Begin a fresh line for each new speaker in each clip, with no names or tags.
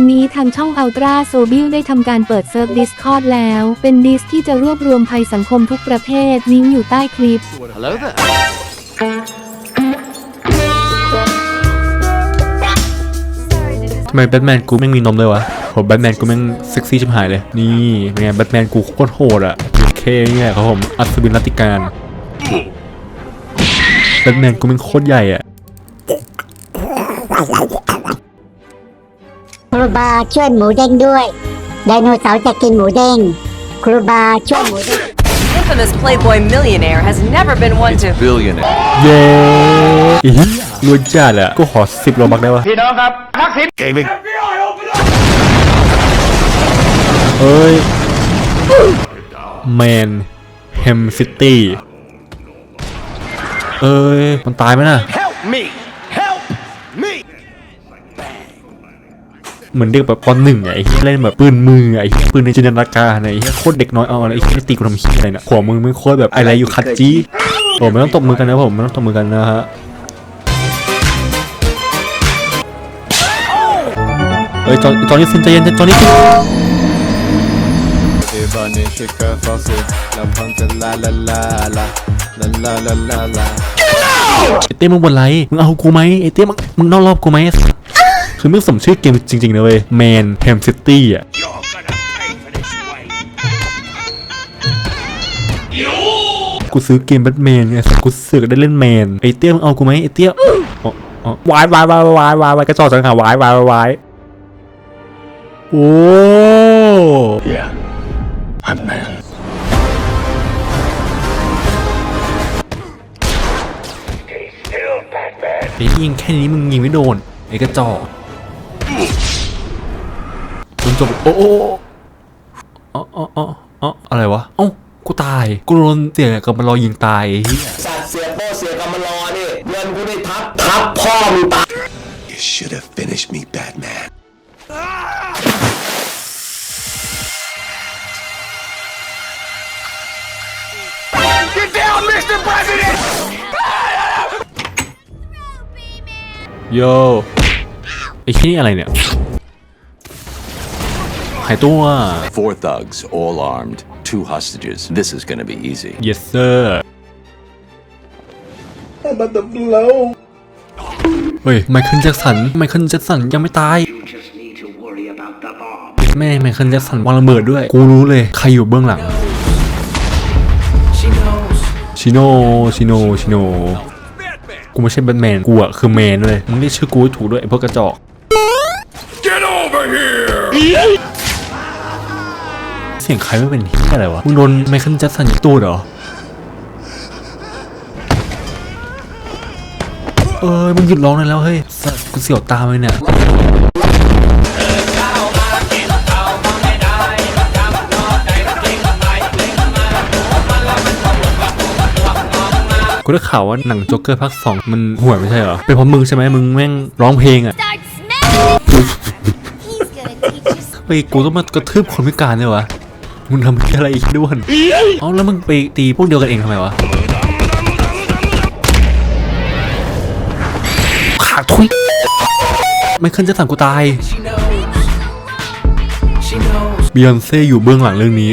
อนนี้ทางช่อง Ultra s o b i l ได้ทำการเปิดเซิร์ฟ Discord แล้ว เป็นดิสที่จะรวบรวมภัยสังคมทุกประเภทลิงก์อยู่ใต้คลิป
Hello there.
ทำไมแบทแมนกูแม่งมีนมเลยวะโหแบทแมนกูแม่งเซ็กซี่ชิบหายเลย นี่เป็นไงแบทแมนกูโคตรโหดอะเคนี่แหละครับผม อัศวินรัตติการ แบทแมนกูแม่งโคตรใหญ่อะ
ครู บาช่วยหมูเด้งด้วย ไดโนเสาร์จะกินหมูเด้ง ครูบาช่วยหมูเด้ง
infamous Playboy millionaire has never been one to
Billionaire.
เย้อีเหี้ยรวยจัดอะกูขอสิบโลบักได้ปะ
Gaming.
เอ้ยแมนแฮมซิตี้เอ้ย มันตายไหมน่ะ
Help me. Help me.
เหมือนเด็กแบบปหนึ่งไอ้เหี้ยเล่นแบบปืนมือไอ้ปืนในจินตนาการไอ้โคตรเด็กน้อยเอาอะไรไอ้ตีกูทำเหี้อะไรเนี่ยหัวมึงไม่โคตรแบบอะไรอยู่คัดจี้โอ้ไม่ต้องตบมือกันนะผมไม่ต้องตบมือกันนะฮะเฮ้ยจอนจอนนี่ซินใจเย็นจอนนี่ซินไอเต้มึงบนไรมึงเอากูไหมไอเต้มึงมึงนอกรอบกูไหม คือมึงสมชื่อเกมจริงๆนะเว้ยแมนแฮมซิตี้อะกูซื้อเกมแบทแมนไงกูเสือกได้เล่นแมนไอ้เตี้ยมึงเอากูไหมไอ้เตี้ยอ๋ออ๋อวายวายวายวายวายวายกระจอกจังหาวายวายวายโอ้
Yeah. I'm man.
ไอ้ยิงแค่นี้มึงยิงไม่โดนไอ้กระจอก จนจบโอ้โอ้อ๋ออ๋ออ๋ออ๋ออะไรวะเอ้ากูตาย กูโดนเสียกับมันรอยิงตายไอ้เหี้ย
You should have finished me, Batman. Get down, Mr. President!
โยไอ้ที่นี่อะไรเนี่ย หายตัว
Four thugs, all armed, two hostages. This is gonna be easy.
yes sir
I'm about to blow.
เฮ้ยไมเคิลแจ็คสันไมเคิลแจ็คสันยังไม่ตาย
just need to worry about the bomb.
แม่ไมเคิลแจ็คสันวางระเบิดด้วย กูรู้เลย ใครอยู่เบื้องหลัง
She knows.
ชิโนชิโนชิโนกูไม่ใช่แบทแมน กูอะคือแมนเลย มึงเรียกชื่อกูให้ถูกด้วยไอ้พวกกระจอก สียงใครไม่เป็นที่อะไรวะมึงโดนไมเคิลแจ็คสันยิงตูดเหรอ เออมึงหยุดร้องได้แล้วเฮ้ยสัสกูเสียวตามเลยเนี่ยกูได้ข่าวว่าหนังโจ๊กเกอร์ภาคสองมันห่วยไม่ใช่เหรอ เป็นเพราะมึงใช่ไหมมึงแม่งร้องเพลงอะเฮ้ยกูต้องมากระทืบคนพิการเนี่ยวะ มึงทำอะไรอีกด้วนเอ้าแล้วมึงไปตีพวกเดียวกันเองทำไมวะขาทุยไม่ขึ้นจะสั่งกูตาย
She knows. She knows.
บียอนเซ่อยู่เบื้องหลังเรื่องนี้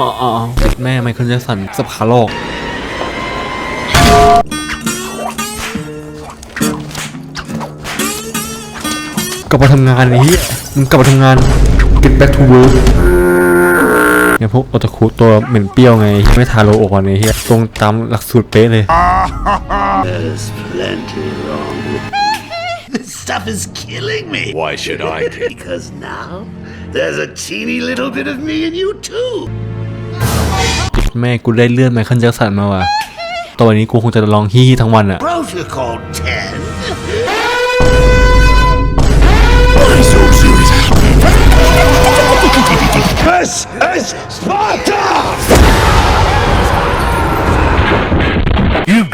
อ๋ออ๋อติดแม่ไมเคิลแจ็คสันสับขาหลอกกลับมาทำงานไอ้เหี้ยมึงกลับมาทำงาน get back to work เนี่ยพวกโอตาคุตัวเหม็นเปรี้ยวไงไม่ทาโรโอก่อนไอ้เหี้ยตรงตามหลักสูตรเป๊ะเลย
There's plenty wrong with This stuff is killing me.
Why should I take?
Because now there's a teeny little bit of me in you too.
แม่กูได้เลื่อนไมเคิลแจ็คสันมาว่ะตอนนี้กูคงจะร้องฮี้ทั้งวันอะ
Protocol 10.
This is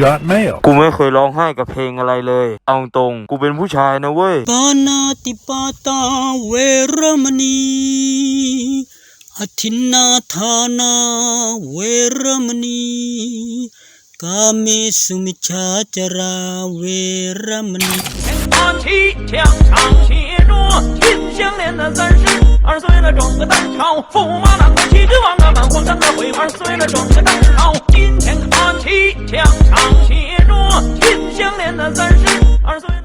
got mail.
กูไม่เคยร้องไห้กับเพลงอะไรเลย เอาตรง กูเป็นผู้ชายนะเว้ย
ปานาติปาตาเวรมณีอธินนาทานาเวรมณีกาเมสุมิชฌาจาราเวรมณี
ตอนที่เที่ยงทางเชีย
着秦香莲的三十二岁了，整个当朝驸马郎的齐君王啊，满皇上的回二岁了，整个当朝 男三十，二十岁。